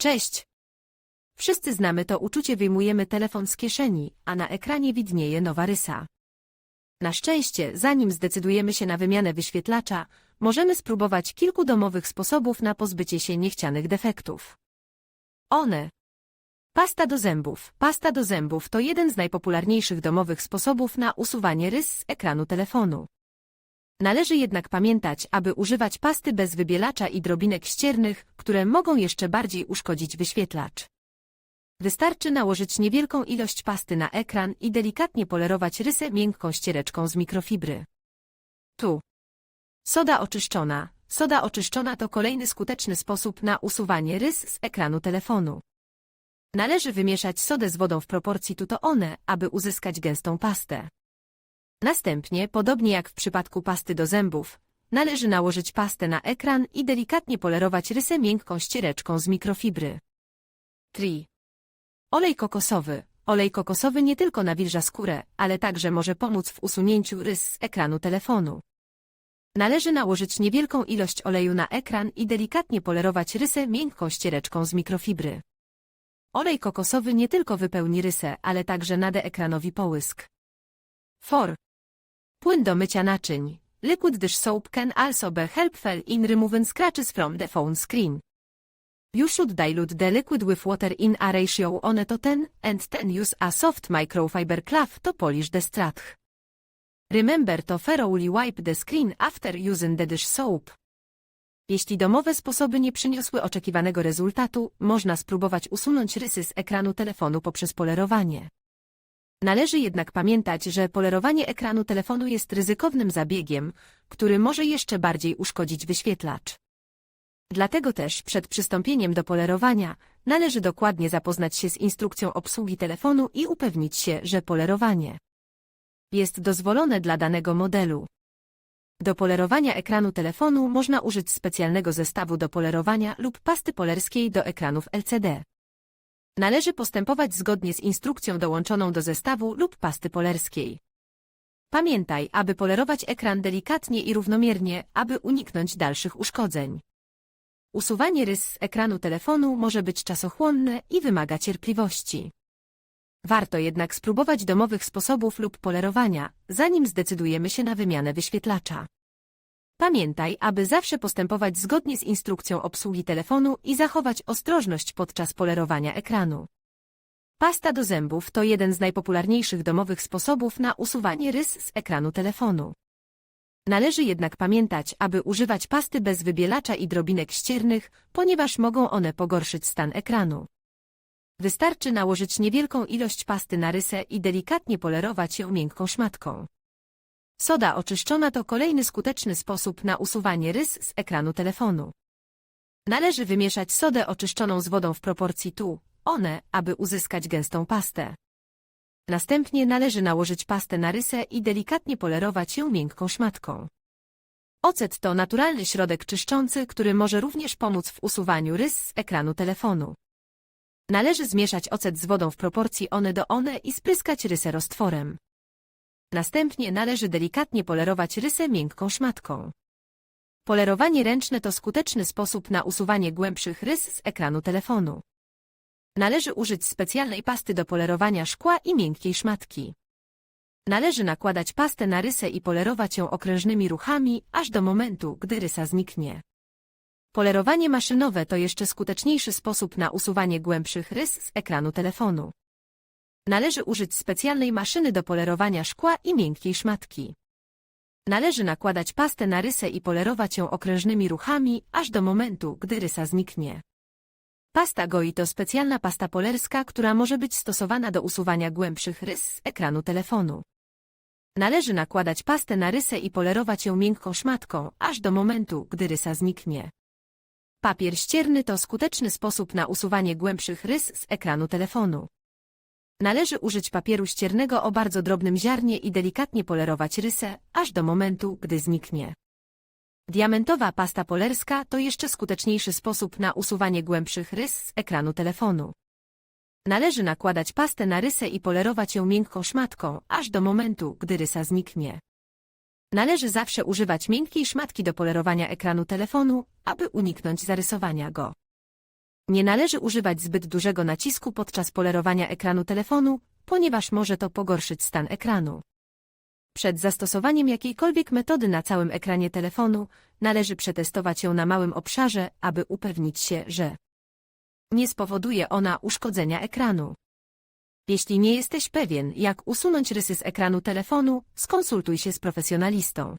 Cześć! Wszyscy znamy to uczucie, wyjmujemy telefon z kieszeni, a na ekranie widnieje nowa rysa. Na szczęście, zanim zdecydujemy się na wymianę wyświetlacza, możemy spróbować kilku domowych sposobów na pozbycie się niechcianych defektów. One. Pasta do zębów. Pasta do zębów to jeden z najpopularniejszych domowych sposobów na usuwanie rys z ekranu telefonu. Należy jednak pamiętać, aby używać pasty bez wybielacza i drobinek ściernych, które mogą jeszcze bardziej uszkodzić wyświetlacz. Wystarczy nałożyć niewielką ilość pasty na ekran i delikatnie polerować rysę miękką ściereczką z mikrofibry. Tu. Soda oczyszczona. Soda oczyszczona to kolejny skuteczny sposób na usuwanie rys z ekranu telefonu. Należy wymieszać sodę z wodą w proporcji tu to one, aby uzyskać gęstą pastę. Następnie, podobnie jak w przypadku pasty do zębów, należy nałożyć pastę na ekran i delikatnie polerować rysę miękką ściereczką z mikrofibry. 3. Olej kokosowy. Olej kokosowy nie tylko nawilża skórę, ale także może pomóc w usunięciu rys z ekranu telefonu. Należy nałożyć niewielką ilość oleju na ekran i delikatnie polerować rysę miękką ściereczką z mikrofibry. Olej kokosowy nie tylko wypełni rysę, ale także nade ekranowi połysk. 4. Płyn do mycia naczyń. Liquid dish soap can also be helpful in removing scratches from the phone screen. You should dilute the liquid with water in a ratio on to 10 and then use a soft microfiber cloth to polish the strath. Remember to thoroughly wipe the screen after using the dish soap. Jeśli domowe sposoby nie przyniosły oczekiwanego rezultatu, można spróbować usunąć rysy z ekranu telefonu poprzez polerowanie. Należy jednak pamiętać, że polerowanie ekranu telefonu jest ryzykownym zabiegiem, który może jeszcze bardziej uszkodzić wyświetlacz. Dlatego też przed przystąpieniem do polerowania należy dokładnie zapoznać się z instrukcją obsługi telefonu i upewnić się, że polerowanie jest dozwolone dla danego modelu. Do polerowania ekranu telefonu można użyć specjalnego zestawu do polerowania lub pasty polerskiej do ekranów LCD. Należy postępować zgodnie z instrukcją dołączoną do zestawu lub pasty polerskiej. Pamiętaj, aby polerować ekran delikatnie i równomiernie, aby uniknąć dalszych uszkodzeń. Usuwanie rys z ekranu telefonu może być czasochłonne i wymaga cierpliwości. Warto jednak spróbować domowych sposobów lub polerowania, zanim zdecydujemy się na wymianę wyświetlacza. Pamiętaj, aby zawsze postępować zgodnie z instrukcją obsługi telefonu i zachować ostrożność podczas polerowania ekranu. Pasta do zębów to jeden z najpopularniejszych domowych sposobów na usuwanie rys z ekranu telefonu. Należy jednak pamiętać, aby używać pasty bez wybielacza i drobinek ściernych, ponieważ mogą one pogorszyć stan ekranu. Wystarczy nałożyć niewielką ilość pasty na rysę i delikatnie polerować ją miękką szmatką. Soda oczyszczona to kolejny skuteczny sposób na usuwanie rys z ekranu telefonu. Należy wymieszać sodę oczyszczoną z wodą w proporcji tu, one, aby uzyskać gęstą pastę. Następnie należy nałożyć pastę na rysę i delikatnie polerować ją miękką szmatką. Ocet to naturalny środek czyszczący, który może również pomóc w usuwaniu rys z ekranu telefonu. Należy zmieszać ocet z wodą w proporcji one do one i spryskać rysę roztworem. Następnie należy delikatnie polerować rysę miękką szmatką. Polerowanie ręczne to skuteczny sposób na usuwanie głębszych rys z ekranu telefonu. Należy użyć specjalnej pasty do polerowania szkła i miękkiej szmatki. Należy nakładać pastę na rysę i polerować ją okrężnymi ruchami, aż do momentu, gdy rysa zniknie. Polerowanie maszynowe to jeszcze skuteczniejszy sposób na usuwanie głębszych rys z ekranu telefonu. Należy użyć specjalnej maszyny do polerowania szkła i miękkiej szmatki. Należy nakładać pastę na rysę i polerować ją okrężnymi ruchami, aż do momentu, gdy rysa zniknie. Pasta GOI to specjalna pasta polerska, która może być stosowana do usuwania głębszych rys z ekranu telefonu. Należy nakładać pastę na rysę i polerować ją miękką szmatką, aż do momentu, gdy rysa zniknie. Papier ścierny to skuteczny sposób na usuwanie głębszych rys z ekranu telefonu. Należy użyć papieru ściernego o bardzo drobnym ziarnie i delikatnie polerować rysę, aż do momentu, gdy zniknie. Diamentowa pasta polerska to jeszcze skuteczniejszy sposób na usuwanie głębszych rys z ekranu telefonu. Należy nakładać pastę na rysę i polerować ją miękką szmatką, aż do momentu, gdy rysa zniknie. Należy zawsze używać miękkiej szmatki do polerowania ekranu telefonu, aby uniknąć zarysowania go. Nie należy używać zbyt dużego nacisku podczas polerowania ekranu telefonu, ponieważ może to pogorszyć stan ekranu. Przed zastosowaniem jakiejkolwiek metody na całym ekranie telefonu, należy przetestować ją na małym obszarze, aby upewnić się, że nie spowoduje ona uszkodzenia ekranu. Jeśli nie jesteś pewien, jak usunąć rysy z ekranu telefonu, skonsultuj się z profesjonalistą.